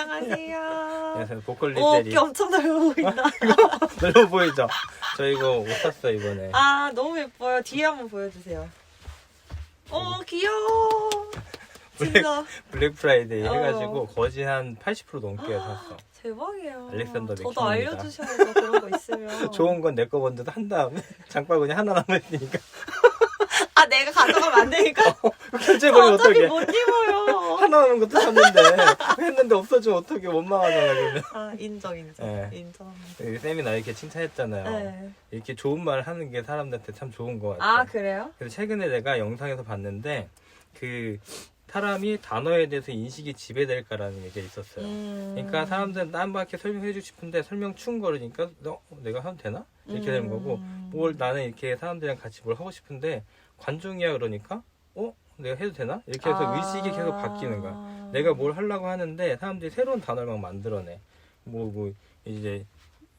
안녕하세요. 안녕하세요. 오, 보컬리 어깨 세리. 엄청 넓어 보인다. 넓어 보이죠? 저 이거 옷 샀어요, 이번에. 아, 너무 예뻐요. 뒤에 한번 보여주세요. 어, 귀여워. 진짜 블랙 프라이데이 어. 해가지고 거진 한 80% 넘게 샀어. 대박이에요. 알렉산더 저도 맥퀸입니다. 알려주셔야죠. 그런 거 있으면. 좋은 건 내 거 먼저 한 다음에 장바구니 하나 남았으니까 아, 내가 가져가면 안 되니까. 결제해버리면 어차피 어떡해. 못 입어요. 남은 것도 샀는데 했는데 없어지면 어떡해. 원망하잖아, 그러면. 아, 인정, 인정. 네. 인정합니다. 여기 쌤이 나 이렇게 칭찬했잖아요. 네. 이렇게 좋은 말 하는 게 사람들한테 참 좋은 것 같아. 아, 그래요? 그래서 최근에 내가 영상에서 봤는데 그 사람이 단어에 대해서 인식이 지배될까라는 얘기가 있었어요. 음. 그러니까 사람들은 딴밖에 설명해주고 싶은데 설명 충거리니까 너 내가 하면 되나 이렇게 되는 거고 음. 뭘 나는 이렇게 사람들이랑 같이 뭘 하고 싶은데 관중이야 그러니까 어 내가 해도 되나 이렇게 해서 아. 의식이 계속 바뀌는 거야. 내가 뭘 하려고 하는데 사람들이 새로운 단어를 막 만들어내. 뭐 뭐 이제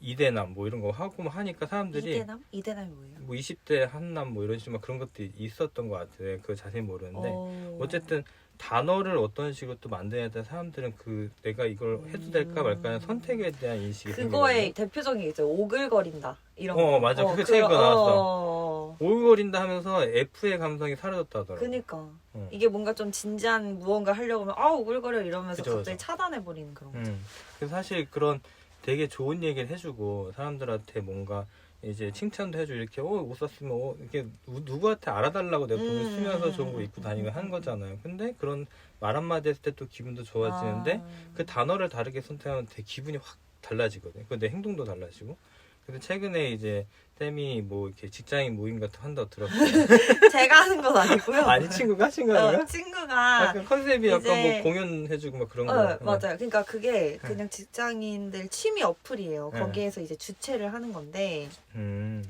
이대남 뭐 이런 거 하고 막 하니까 사람들이 이대남? 이대남이 뭐예요? 뭐 20대 한남 뭐 이런 식으로 막 그런 것도 있었던 것 같아요. 그거 자세히 모르는데 어. 어쨌든 단어를 어떤 식으로 또 만들어야 돼 사람들은 그 내가 이걸 해도 될까 말까 하는 선택에 대한 인식이 그거의. 대표적인 게 있죠. 오글거린다. 이런 어, 거. 맞아. 그런- 책에 그거 나왔어. 어. 오글거린다 하면서 F의 감성이 사라졌다 하더라고. 그니까 응. 이게 뭔가 좀 진지한 무언가 하려고 하면 아 오글거려 이러면서 그죠, 갑자기 그죠. 차단해 버리는 그런 거. 음. 그래서 사실 그런 되게 좋은 얘기를 해주고 사람들한테 뭔가 이제 칭찬도 해주고 이렇게 어옷 샀으면 어, 이렇게 누- 누구한테 알아달라고 내가 돈을 음, 쓰면서 음, 좋은 거 음, 입고 음, 다니고 음, 한 음. 거잖아요. 근데 그런 말 한마디 했을 때 또 기분도 좋아지는데 아. 그 단어를 다르게 선택하면 되게 기분이 확 달라지거든요. 그내 행동도 달라지고. 그래서 최근에 이제 쌤이 뭐 이렇게 직장인 모임 같은 거 한다고 들었어요. 제가 하는 건 아니고요. 아니 친구가 하신 거예요? 어, 친구가 약간 컨셉이 약간 이제- 뭐 공연해주고 막 그런 거. 어, 맞아요. 그러니까 그게 네. 그냥 직장인들 취미 어플이에요. 네. 거기에서 이제 주최를 하는 건데 음.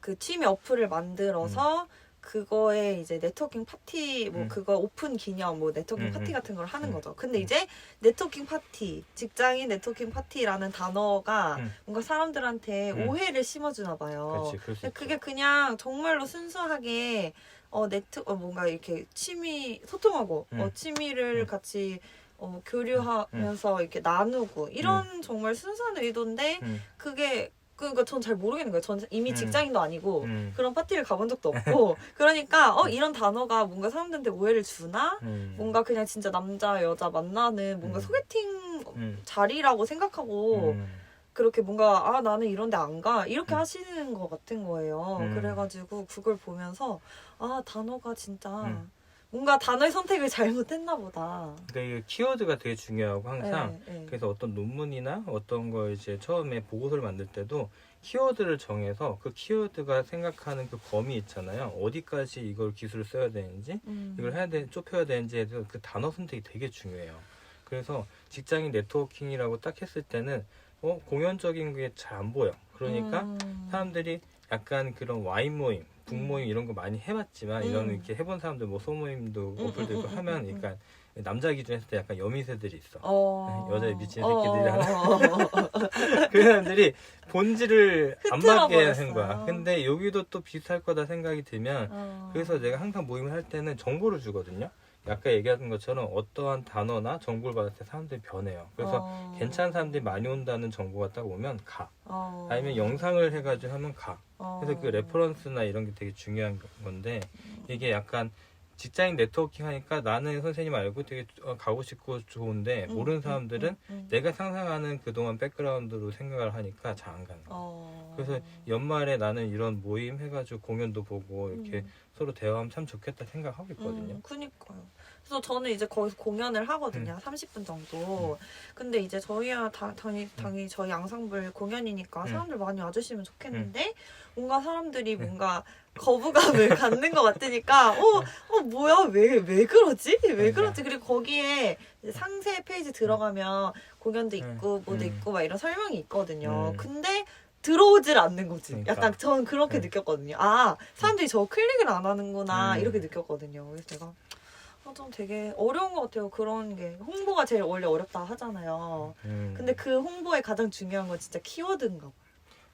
그 취미 어플을 만들어서 그거에 이제 네트워킹 파티 뭐 음. 그거 오픈 기념 뭐 네트워킹 음, 파티 음. 같은 걸 하는 음. 거죠. 근데 음. 이제 네트워킹 파티, 직장인 네트워킹 파티라는 단어가 음. 뭔가 사람들한테 음. 오해를 심어주나 봐요. 근데 있죠. 그게 그냥 정말로 순수하게 어 네트 어 뭔가 이렇게 취미 소통하고 음. 어 취미를 음. 같이 어 교류하면서 이렇게 나누고 이런 정말 순수한 의도인데 음. 그게 그러니까 전 잘 모르겠는 거예요. 전 이미 음. 직장인도 아니고 음. 그런 파티를 가본 적도 없고 그러니까 어 이런 단어가 뭔가 사람들한테 오해를 주나 음. 뭔가 그냥 진짜 남자 여자 만나는 뭔가 음. 소개팅 음. 자리라고 생각하고 음. 그렇게 뭔가 아 나는 이런데 안 가 이렇게 음. 하시는 것 같은 거예요. 음. 그래가지고 그걸 보면서 아 단어가 진짜 음. 뭔가 단어의 선택을 잘못했나 보다. 근데 이 키워드가 되게 중요하고 항상 네, 네. 그래서 어떤 논문이나 어떤 거 이제 처음에 보고서를 만들 때도 키워드를 정해서 그 키워드가 생각하는 그 범위 있잖아요. 어디까지 이걸 기술을 써야 되는지 음. 이걸 해야 돼 좁혀야 되는지에 대해서 그 단어 선택이 되게 중요해요. 그래서 직장인 네트워킹이라고 딱 했을 때는 어 공연적인 게 잘 안 보여. 그러니까 음. 사람들이 약간 그런 와인 모임, 북 음. 모임 이런 거 많이 해봤지만 음. 이런 이렇게 해본 사람들 뭐 소모임도 음, 어플도 음, 있고 음, 하면. 그러니까 남자 기준에서 때 약간 여미새들이 있어. 어... 여자의 미친 새끼들이 어... 하나. 그 사람들이 본질을 안 맞게. 하는 거야. 근데 여기도 또 비슷할 거다 생각이 들면 어. 그래서 내가 항상 모임을 할 때는 정보를 주거든요. 아까 얘기한 것처럼 어떠한 단어나 정보를 받을 때 사람들이 변해요. 그래서 어. 괜찮은 사람들이 많이 온다는 정보가 딱 오면 가. 어. 아니면 영상을 해가지고 하면 가. 어. 그래서 그 레퍼런스나 이런 게 되게 중요한 건데 이게 약간 직장인 네트워킹 하니까 나는 선생님 알고 되게 어, 가고 싶고 좋은데 음, 모르는 음, 사람들은 음, 음. 내가 상상하는 그동안 백그라운드로 생각을 하니까 잘 안 가는 거야. 어. 그래서 연말에 나는 이런 모임 해가지고 공연도 보고 이렇게 음. 서로 대화하면 참 좋겠다 생각하고 있거든요. 음, 그니까요. 그래서 저는 이제 거기서 공연을 하거든요. 30분 정도. 근데 이제 저희야 다, 당연히, 당연히 저희 앙상블 공연이니까 음. 사람들 많이 와주시면 좋겠는데 뭔가 사람들이 음. 뭔가 거부감을 갖는 것 같으니까 어, 어 뭐야 왜 왜 그러지 왜. 그러지 그리고 거기에 이제 상세 페이지 들어가면 공연도 음. 있고 뭐도 음. 있고 막 이런 설명이 있거든요. 음. 근데 들어오질 않는 거지. 그러니까. 약간 전 그렇게 음. 느꼈거든요. 아 사람들이 저 클릭을 안 하는구나 음. 이렇게 느꼈거든요. 그래서 제가 아, 좀 되게 어려운 것 같아요. 그런 게 홍보가 제일 원래 어렵다 하잖아요. 음. 근데 그 홍보에 가장 중요한 건 진짜 키워드인가 봐.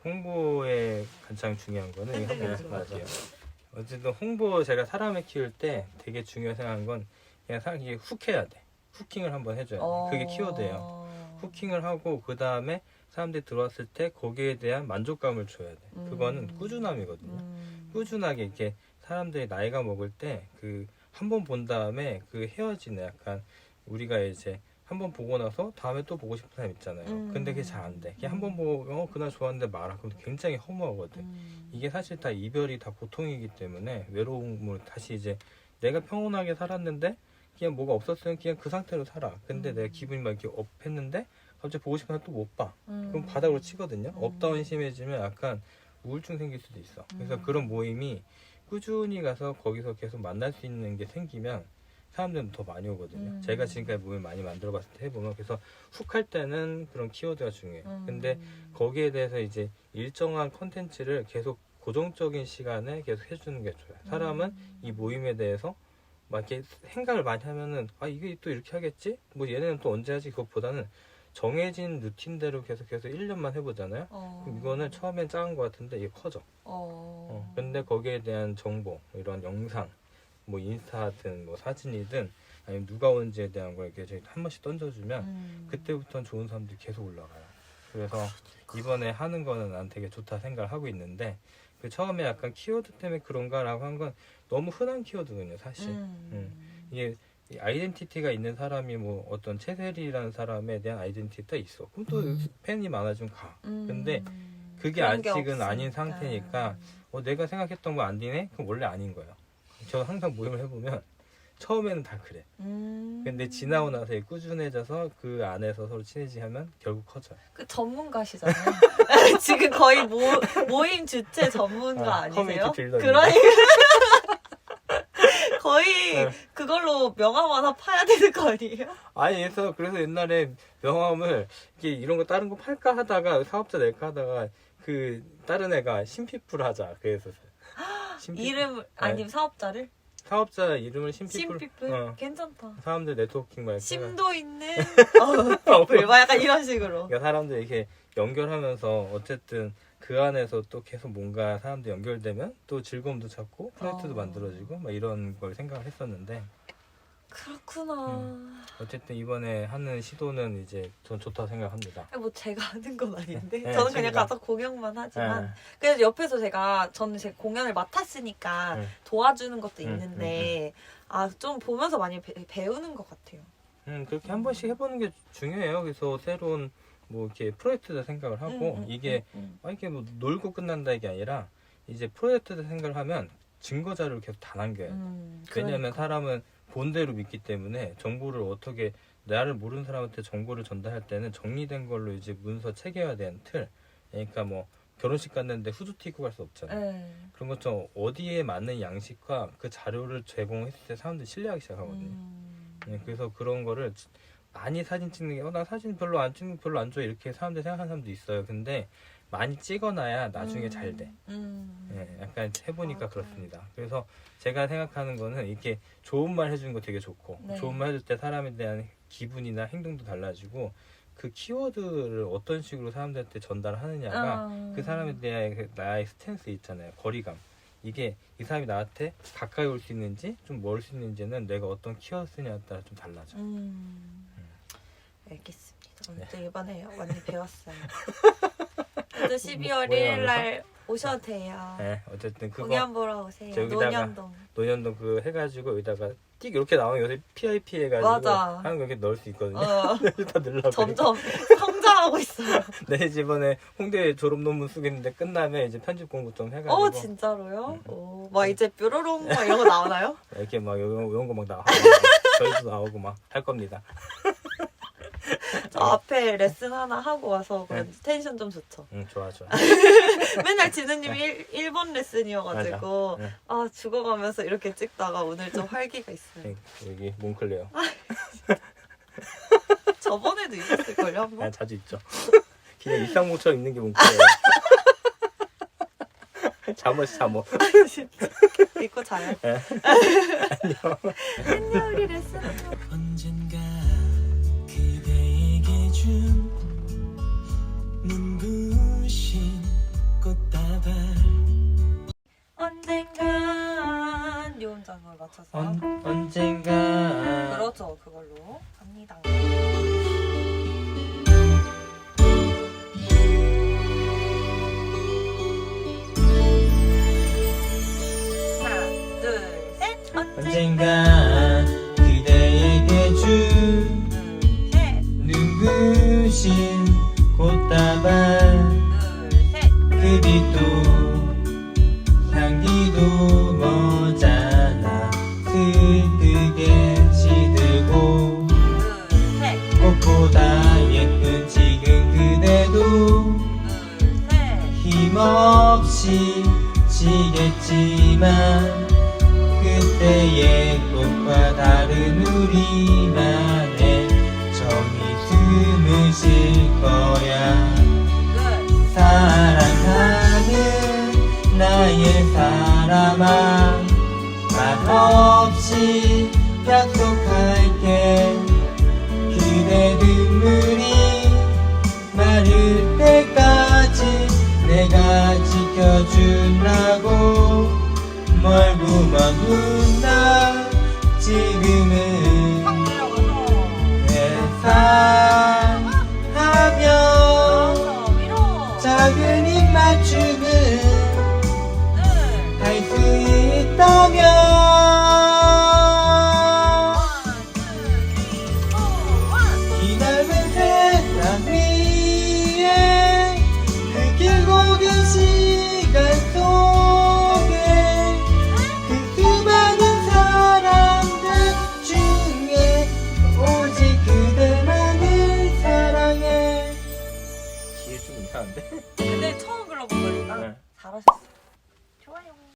홍보에 가장 중요한 거는 이거 한번 핸들링 말씀드릴게요. 어쨌든 홍보 제가 사람을 키울 때 되게 중요하게 생각한 건 그냥 사람이 훅해야 돼. 후킹을 한번 해줘야 돼. 그게 키워드예요. 쿠킹을 하고 그 다음에 사람들이 들어왔을 때 거기에 대한 만족감을 줘야 돼. 그거는 음. 꾸준함이거든요. 음. 꾸준하게 이렇게 사람들이 나이가 먹을 때 그 한 번 본 다음에 그 헤어지는 약간 우리가 이제 한 번 보고 나서 다음에 또 보고 싶은 사람 있잖아요. 음. 근데 그게 잘 안 돼. 그냥 한 번 보고 어 그날 좋았는데 말아. 그럼 굉장히 허무하거든. 음. 이게 사실 다 이별이 다 고통이기 때문에 외로움을 다시 이제 내가 평온하게 살았는데 그냥 뭐가 없었으면 그냥 그 상태로 살아. 근데 음. 내가 기분이 막 이렇게 업했는데 갑자기 보고 싶은 사람 또 못 봐. 그럼 음. 바닥으로 치거든요. 음. 업다운이 심해지면 약간 우울증 생길 수도 있어. 그래서 음. 그런 모임이 꾸준히 가서 거기서 계속 만날 수 있는 게 생기면 사람들은 더 많이 오거든요. 음. 제가 지금까지 모임 많이 만들어 봤을 때 해보면 그래서 훅 할 때는 그런 키워드가 중요해요. 음. 근데 거기에 대해서 이제 일정한 컨텐츠를 계속 고정적인 시간에 계속 해주는 게 좋아요. 사람은 음. 이 모임에 대해서 막 이렇게 생각을 많이 하면은 아 이게 또 이렇게 하겠지? 뭐 얘네는 또 언제 하지? 그것보다는 정해진 루틴대로 계속해서 1년만 해보잖아요. 어. 그럼 이거는 처음엔 작은 것 같은데 이게 커져. 어. 어, 근데 거기에 대한 정보, 이런 영상, 뭐 인스타든 뭐 사진이든 아니면 누가 온지에 대한 걸 이렇게 저희 한 번씩 던져주면 음. 그때부터는 좋은 사람들이 계속 올라가요. 그래서 이번에 하는 거는 난 되게 좋다 생각을 하고 있는데 그 처음에 약간 키워드 때문에 그런가라고 한 건 너무 흔한 키워드거든요, 사실. 음. 이게 이 아이덴티티가 있는 사람이 뭐 어떤 채셀이라는 사람에 대한 아이덴티티가 있어. 그럼 또 음. 팬이 많아지면 가. 음. 근데 그게 아직은. 아닌 상태니까 어, 내가 생각했던 거 안 되네? 그럼 원래 아닌 거예요. 저 항상 모임을 해보면 처음에는 다 그래. 음. 근데 지나고 나서 꾸준해져서 그 안에서 서로 친해지면 결국 커져요. 그 전문가시잖아요. 지금 거의 모, 모임 주체 전문가 아, 아, 니세요 커뮤니티 빌더입니다. 그러니까 거의 네. 그걸로 명함 하나 파야 되는 거 아니에요? 아니 그래서 그래서 옛날에 명함을 이게 이런 거 다른 거 팔까 하다가 사업자 낼까 하다가 그 다른 애가 심피풀 하자 그래서 심피풀. 이름 아니면 사업자를 사업자 이름을 심피풀 심피플 어, 괜찮다. 사람들 네트워킹 막 이렇게 심도 있는 어, 피플 막 약간 이런 식으로. 그러니까 사람들 이렇게 연결하면서 어쨌든 그 안에서 또 계속 뭔가 사람들 연결되면 또 즐거움도 찾고 프로젝트도 어. 만들어지고 막 이런 걸 생각을 했었는데 그렇구나. 음. 어쨌든 이번에 하는 시도는 이제 전 좋다고 생각합니다. 아니, 뭐 제가 하는 건 아닌데 네, 저는 그냥 친구가. 가서 공연만 하지만 네. 그래서 옆에서 제가 저는 제 공연을 맡았으니까 네. 도와주는 것도 음, 있는데 아 좀 보면서 많이 배, 배우는 것 같아요. 음, 그렇게 한 번씩 해보는 게 중요해요. 그래서 새로운 뭐 이렇게 프로젝트도 생각을 하고 음, 음, 이게 음, 음. 아, 이게 뭐 놀고 끝난다 이게 아니라 이제 프로젝트도 생각을 하면 증거 자료를 계속 다 남겨야 돼. 음, 왜냐하면 그러니까. 사람은 본대로 믿기 때문에 정보를 어떻게 나를 모르는 사람한테 정보를 전달할 때는 정리된 걸로 이제 문서 체계화 된 틀. 그러니까 뭐 결혼식 갔는데 후드 튀고 갈 수 없잖아요. 네. 그런 것처럼 어디에 맞는 양식과 그 자료를 제공했을 때 사람들이 신뢰하기 시작하거든요. 음. 네, 그래서 그런 거를 많이 사진 찍는 게, 어, 나 사진 별로 안 찍는 거 별로 안 좋아. 이렇게 사람들이 생각하는 사람도 있어요. 근데 많이 찍어놔야 나중에 음. 잘 돼. 음. 예, 약간 해보니까 맞아요. 그렇습니다. 그래서 제가 생각하는 거는 이렇게 좋은 말 해주는 거 되게 좋고, 네. 좋은 말 해줄 때 사람에 대한 기분이나 행동도 달라지고, 그 키워드를 어떤 식으로 사람들한테 전달하느냐가 아. 그 사람에 대한 그 나의 스탠스 있잖아요. 거리감. 이게 이 사람이 나한테 가까이 올 수 있는지 좀 멀 수 있는지는 내가 어떤 키워드 쓰냐에 따라 좀 달라져. 음. 알겠습니다. 오늘 네. 또 이번에 많이 배웠어요. 또 12월 뭐, 1일 날 오셔도 돼요. 네, 어쨌든 그거 공연 보러 오세요. 저기다가 노년동. 노년동 그 해가지고 여기다가 띡 이렇게 나오면 요새 PIP 해가지고 맞아. 하는 거 이렇게 넣을 수 있거든요. 어, 다 넣으려고. 점점 성장하고 있어요. 내 집안에 홍대 졸업 논문 쓰겠는데 끝나면 이제 편집 공부 좀 해가지고 어 진짜로요? 음. 오, 막 이제 뾰로롱 막 이런 거 나오나요? 이렇게 막 이런, 이런 거 막 나오고 저희도 나오고 막 할 겁니다. 저 앞에 레슨 하나 하고 와서 그런지 텐션 좀 좋죠. 응 좋아 좋아. 맨날 지느님이 일, 일본 레슨이어가지고 맞아. 응. 아 죽어가면서 이렇게 찍다가 오늘 좀 활기가 있어요. 응, 여기 몽클레어. 저번에도 있었을걸요 한난 번? 자주 있죠. 그냥 일상복처럼 입는 게 몽클레어. 잠옷 잠옷. 진짜 입고 자요. 네. 안녕 우리 레슨. 요즘 눈부신 꽃다발. 언젠간 이 혼장을 맞춰서 언, 언젠간 그렇죠 그걸로. 갑니다. 언젠가. 그만 말없이 약속할게. 그대 눈물이 마를 때까지 내가 지켜주라고. 멀고 먼 훗날 지금은 잘하셨어요.